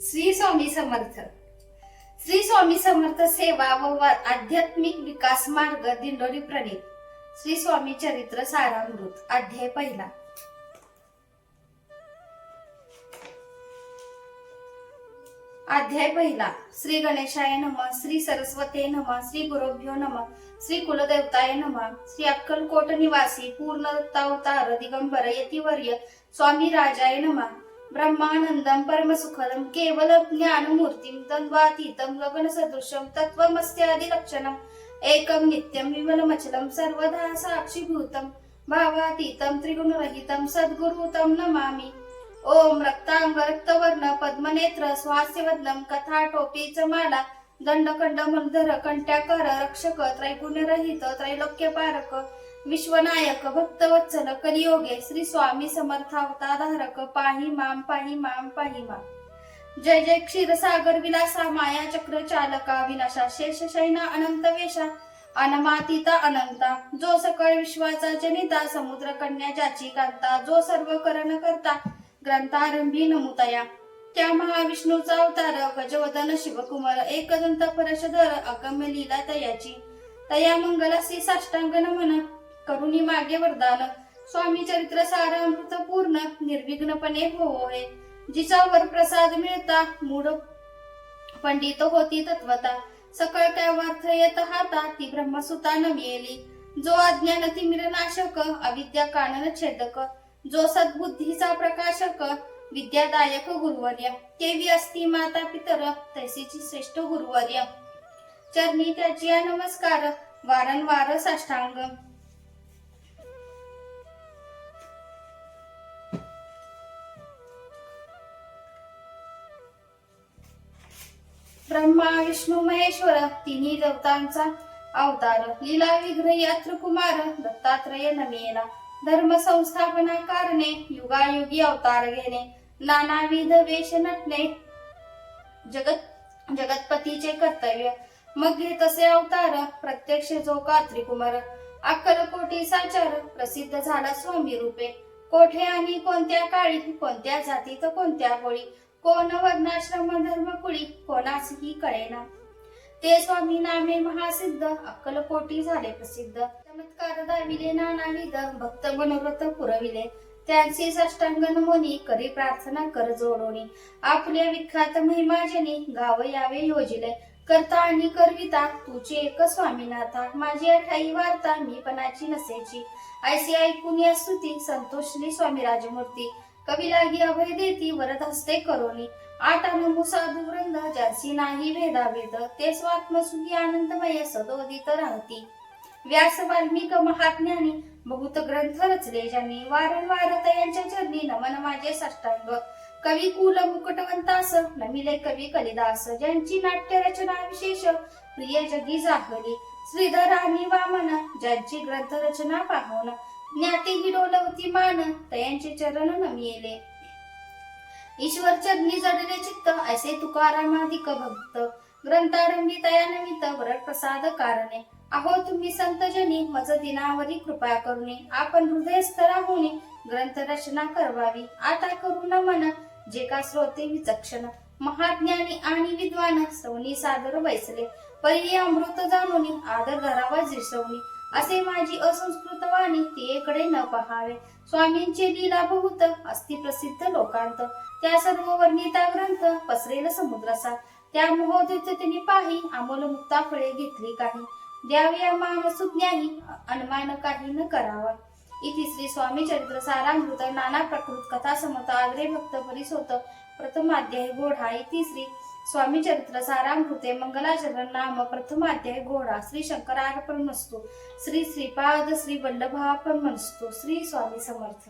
श्री स्वामी समर्थ. श्री स्वामी समर्थ सेवा व आध्यात्मिक विकास मार्ग दिंडोरी प्रणित. श्री स्वामी चरित्र सारामृत अध्याय पहिला. अध्याय पहिला. श्री गणेशाय नम श्री सरस्वते नम श्री गुरुभ्यो नम श्री कुलदेवताय नम श्री अक्कलकोट निवासी पूर्ण दत्तावतार दिगंबर यतिवर्य स्वामी राजाय नम ब्रह्मानंदम परमसुखदम केवल ज्ञानमूर्तिम द्वंद्वातीतम गगन सदृशम तत्वमस्यादि लक्षणम एकम नित्यम विमलमचलम सर्वदा साक्षीभूतम भावातीतम त्रिगुणरहितम सद्गुरुतम नमामि। ओम रक्तांग रक्तवर्ण पद्मनेत्र स्वास्यवदनम कथा चमाला माला। दंडकंड मंधर कंट्याकर रक्षक त्रैगुण्यरहित त्रैलोक्यपारक। विश्वनायक भक्तवत्सल कलियोगे श्री स्वामी समर्थावताधारक पाही माम पाही माम पाही माम. जय जय क्षीरसागर विलासा माया चक्र चालका विनाशा शेष शैना अनंत वेशा अनमातीता अनंता. जो सकळ विश्वाचा जनिता समुद्र कन्या ज्याची कांता जो सर्व करण करता ग्रंथारंभी नमुतया. त्या महाविष्णूचा अवतार गजवदन शिवकुमार एकदंत परशधर अगम्य लीला तयाची तया मंगलासी साष्टांग नमन करुणी मागे वरदान. स्वामी चरित्र सारामृत पूर्ण निर्विघ्नपणे होय. जिचा वर प्रसाद मिळता मूड पंडित होती तत्वता. सकळ कैवार्थ येत हाता ती ब्रह्मसुता न मिळेली जो अज्ञान तिमिर नाशक अविद्या कानन छेदक. जो सद्बुद्धीचा प्रकाशक विद्यादायक गुरुवर्य. केवी असती माता पितर तैसीची श्रेष्ठ गुरुवर्य. चरणी त्याची नमस्कार वारंवार साष्टांग. विष्णू महेश्वर तिन्ही देवतांचा अवतार. लीला विग्रह कुमार दत्तात्रय नमेना धर्म संस्थापना कारणे युगायुगी अवतार घेणे. नानाविध वेश नटणे. जगत जगतपतीचे कर्तव्य. मग घे तसे अवतार प्रत्यक्ष जो का त्रिकुमार अक्कलकोटी साचार प्रसिद्ध झाला स्वामी रूपे. कोठे आणि कोणत्या काळी कोणत्या जातीत कोणत्या होळी. कोण वर्णाश्रम धर्म कुळी कोणासही कळेना. ते स्वामी नामे महासिद्ध अक्कलकोटी झाले प्रसिद्ध. चमत्कार दाविले नानाविध भक्त मनोरथ पुरविले. त्यांची साष्टांग नमोनी करी प्रार्थना कर जोडोनी. आपल्या विख्यात महिमाजनी गाव यावे योजिले. करता आणि करविता तुझे एक स्वामीनाथा माझी अठाई वार्ता मी पणाची नसेची. ऐसी ऐकून या स्तुती संतोषली स्वामी राजमूर्ती. कवी लागी अभय देती वरद हस्ते करोनी. आठ अनुभू साधू वृंद ज्यासी नाही भेदाभेद ते स्वात्मसुखी आनंदमय सदोदित राहती. व्यास वाल्मिक महाज्ञानी बहुत ग्रंथ रचले ज्यांनी वारंवार तयांच्या चरणी नमन माझे साष्टांग. कवी कुल मुकुटवंतास नमिले कवी कलिदास ज्यांची नाट्य रचना विशेष प्रिय जगी जाहली. श्रीधर आणि वामन ज्यांची ग्रंथ रचना पाहून ज्ञाती ही डोलवती मान तयांचे चरण नमिले ईश्वर चरणी जडले चित्त ऐसे तुकारामाधिक भक्त. ग्रंथारंभी तया वरट प्रसाद कारणे. अहो तुम्ही संतजनी मज दिनावरी कृपा करुणे. आपण हृदयस्थ राहुनी ग्रंथ रचना करवावी. आता करू न मन जे का श्रोते विचक्षण. महाज्ञानी आणि विद्वान सवनी सादर बैसले परी अमृत जाणून आदर धरावा जिसवणी. असे माझी असंस्कृत वाणी तियेकडे न पहावे. स्वामींचे लीला बहुत अस्ति प्रसिद्ध लोकांत. त्या सर्व वर्णिता ग्रंथ पसरेल समुद्रसा त्या मोहोदित तिने पाही अमोल मुक्ता फळे घेतली काही. द्याव्या मान सुज्ञाही अनुमान काही न करावा. इति श्री स्वामी चरित्र सारामृत नाना प्रकृत कथा समता आग्रे भक्त परिस परिसोत प्रथमाध्याय गोढा इति श्री स्वामी चरित्र सारामृते मंगलाचरण नाम प्रथमाध्याय घोडा श्री शंकरार्पण नसतो श्री श्रीपाद श्री वल्लभार्पण नसतो श्री स्वामी समर्थ.